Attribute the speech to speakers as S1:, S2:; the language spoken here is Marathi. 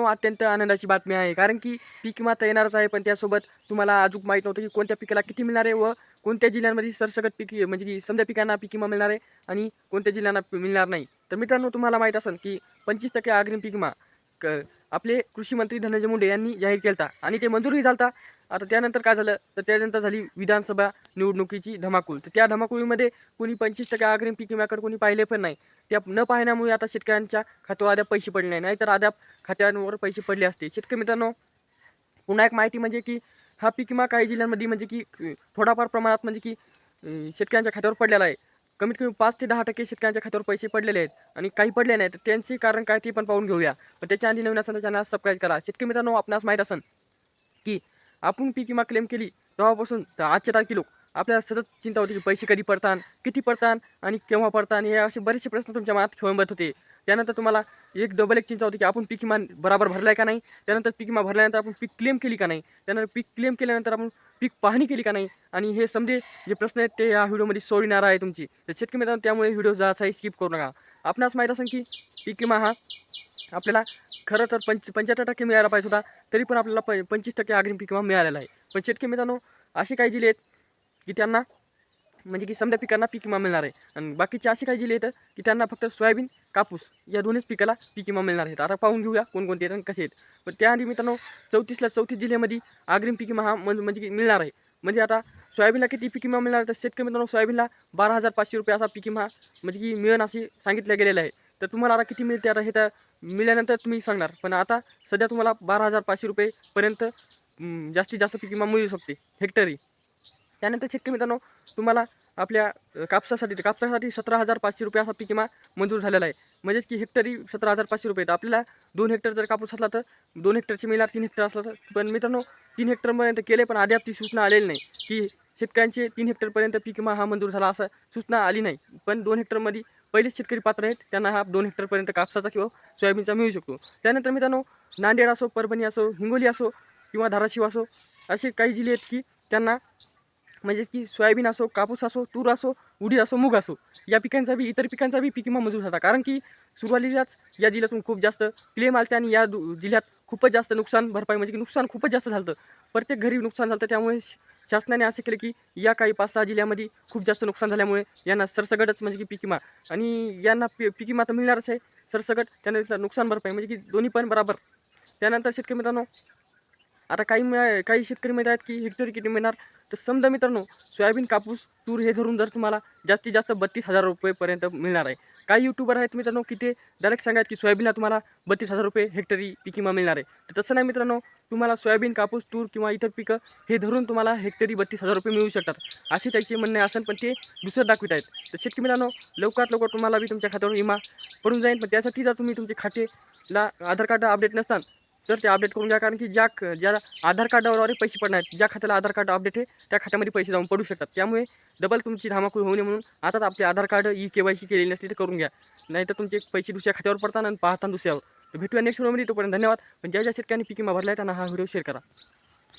S1: मित्रांनो अत्यंत आनंदाची बातमी आहे. कारण की पीक विमा तर येणारच आहे पण त्यासोबत तुम्हाला अजून माहीत नव्हतं की कोणत्या पिकाला किती मिळणार आहे व कोणत्या जिल्ह्यांमध्ये सरसकट पीक म्हणजे की समजा पिकांना पीक विमा मिळणार आहे आणि कोणत्या जिल्ह्यांना मिळणार नाही. तर मित्रांनो तुम्हाला माहीत असेल की पंचवीस टक्के अग्रिम पीक विमा क आपले कृषी मंत्री धनंजय मुंडे यांनी जाहीर केला आणि ते मंजूरही झालता. आता त्यानंतर काय झालं? तर त्यानंतर झाली विधानसभा निवडणुकीची धमाकूल तर त्या धमाकुळीमध्ये कोणी पंचवीस टक्के अग्रिम पीक विम्याकडे कोणी पाहिले पण नाही. त्या न पाहण्यामुळे आता शेतकऱ्यांच्या खात्यावर अद्याप पैसे पडले नाही. नाहीतर अद्याप खात्यांवर पैसे पडले असते. शेतकरी मित्रांनो पुन्हा एक माहिती म्हणजे की हा पीक विमा काही जिल्ह्यांमध्ये म्हणजे की थोडाफार प्रमाणात म्हणजे की शेतकऱ्यांच्या खात्यावर पडलेला आहे. कमीत कमी पाच ते दहा टक्के शेतकऱ्यांच्या खात्यावर पैसे पडलेले आहेत आणि काही पडले नाहीत तर त्यांचे कारण काय ते पण पाहून घेऊया. पण त्याच्या आधी नवीन असेल त्यांना चॅनल सबस्क्राईब करा. शेतकरी मित्रांनो आपणास माहीत असेल की आपण पीक विमा क्लेम केली तेव्हापासून तर आजच्या तारखे लोक आपल्याला सतत चिंता होती की पैसे कधी पडतात किती पडतात आणि केव्हा पडतात हे असे बरेचसे प्रश्न तुमच्या मनात खेळंबत होते. त्यानंतर तुम्हाला एक डबल एक चिंता होती की आपण पीक विमा बराबर भरला आहे का नाही? त्यानंतर पीक विमा भरल्यानंतर आपण पीक क्लेम केली का नाही? त्यानंतर पीक क्लेम केल्यानंतर आपण पीक पाहणी केली का नाही? आणि हे समजे जे प्रश्न आहेत ते या व्हिडिओमध्ये सोडणार आहे तुमची. तर शेतकरी मित्रांनो त्यामुळे व्हिडिओ जायचाही स्किप करू नका. आपणास माहीत असेल की पीक विमा हा आपल्याला खरं तर पंच पंच्याहत्तर टक्के मिळायला पाहिजे होता तरी पण आपल्याला प पंचवीस टक्के अग्रिम पीक विमा मिळालेला आहे. पण शेतकरी मित्रांनो असे काही जिल्हे आहेत की त्यांना म्हणजे की समजा पिकांना पीक विमा मिळणार आहे. आणि बाकीचे असे काही जिल्हे आहेत की त्यांना फक्त सोयाबीन कापूस या दोन्हीच पिकाला पीक विमा मिळणार आहेत. आता पाहून घेऊया कोणकोणते आहेत आणि कसे आहेत. पण त्याआधी मित्रांनो चौतीसला चौतीस जिल्ह्यामध्ये अग्रिम पीक विमा हा म्हणजे की मिळणार आहे. म्हणजे आता सोयाबीनला किती पीक विमा मिळणार आहे? तर शेतकरी मित्रांनो सोयाबीनला बारा हजार पाचशे रुपये असा पीक विमा म्हणजे की मिळण असे सांगितलं गेलेलं आहे. तर तुम्हाला आता किती मिळते आता हे तर मिळाल्यानंतर तुम्ही सांगणार. पण आता सध्या तुम्हाला बारा हजार पाचशे रुपयेपर्यंत जास्तीत जास्त पीक विमा मिळू शकते. हेक्टरी. त्यानंतर शेतकरी मित्रांनो तुम्हाला आपल्या कापसासाठी तर कापसासाठी सतरा हजार पाचशे रुपये असा पीक विमा मंजूर झालेला आहे. म्हणजेच की हेक्टरी सतरा हजार पाचशे रुपये तर आपल्याला दोन हेक्टर जर कापूस असला तर दोन हेक्टरची मिळणार तीन हेक्टर असला तर पण मित्रांनो तीन हेक्टरपर्यंत केले पण अद्याप ती सूचना आलेली नाही. की शेतकऱ्यांचे तीन हेक्टरपर्यंत पीक विमा हा मंजूर झाला असं सूचना आली नाही. पण दोन हेक्टरमध्ये पहिलेच शेतकरी पात्र आहेत. त्यांना हा दोन हेक्टरपर्यंत कापसाचा किंवा सोयाबीनचा मिळू शकतो. त्यानंतर मित्रांनो नांदेड असो परभणी असो हिंगोली असो किंवा धाराशिव असो असे काही जिल्हे आहेत की त्यांना म्हणजे की सोयाबीन असो कापूस असो तूर असो उडीद असो मूग असो या पिकांचा बी इतर पिकांचा बी पीक विमा मंजूर झाला कारण की सुरुवातीलाच या जिल्ह्यातून खूप जास्त क्लेम आलते आणि या दु- जिल्ह्यात खूपच जास्त नुकसान भरपाई म्हणजे की नुकसान खूपच जास्त झालं प्रत्येक घरी नुकसान झालं त्यामुळे श- शासनाने असं केलं की या काही पाच सहा जिल्ह्यामध्ये खूप जास्त नुकसान झाल्यामुळे यांना सरसगटच म्हणजे की पिकिमा आणि यांना पि पिकिमा तर मिळणारच आहे. सरसगट त्यानंतर नुकसान भरपाई म्हणजे की दोन्ही पण बराबर. त्यानंतर शेतकरी मित्रांनो आता काही मिळा काही शेतकरी माहीत आहेत की हेक्टरी किती मिळणार? तर समजा मित्रांनो सोयाबीन कापूस तूर हे धरून जर तुम्हाला जास्तीत जास्त बत्तीस हजार रुपयेपर्यंत मिळणार आहे. काही यूट्यूबर आहेत मित्रांनो की ते डायरेक्ट सांगायत की सोयाबीनला तुम्हाला बत्तीस हजार रुपये हेक्टरी पिकिमा विमा मिळणार आहे. तर तसं नाही मित्रांनो तुम्हाला सोयाबीन कापूस तूर किंवा इतर पिकं हे धरून तुम्हाला हेक्टरी बत्तीस हजार रुपये मिळू शकतात. असे त्याचे म्हणणे असेल पण ते दुसरं दाखवित आहेत. तर शेतकरी मित्रांनो लवकरात लवकर तुम्हाला बी तुमच्या खात्यावर विमा पडून जाईल. पण त्यासाठी जर तुम्ही तुमचे खातेला आधार कार्ड अपडेट नसताना तर ते अपडेट करून घ्या कारण की ज्या ज्या आधार कार्डावर पैसे पडणार आहेत ज्या खात्याला आधार कार्ड अपडेट आहे त्या खात्यामध्ये पैसे जाऊन पडू शकतात. त्यामुळे डबल तुमची धामाकूळ होऊ नये म्हणून आता आपले Aadhaar card E K Y C केलेली नसली तर करून घ्या. नाहीतर तुमचे पैसे दुसऱ्या खात्यावर पडतात आणि पाहता दुसऱ्यावर. भेटूया नेक्स्ट व्हिडिओमध्ये तोपर्यंत धन्यवाद. पण ज्या ज्या शेतकऱ्यांनी पिकिमा भरला आहे त्यांना हा व्हिडिओ शेअर करा.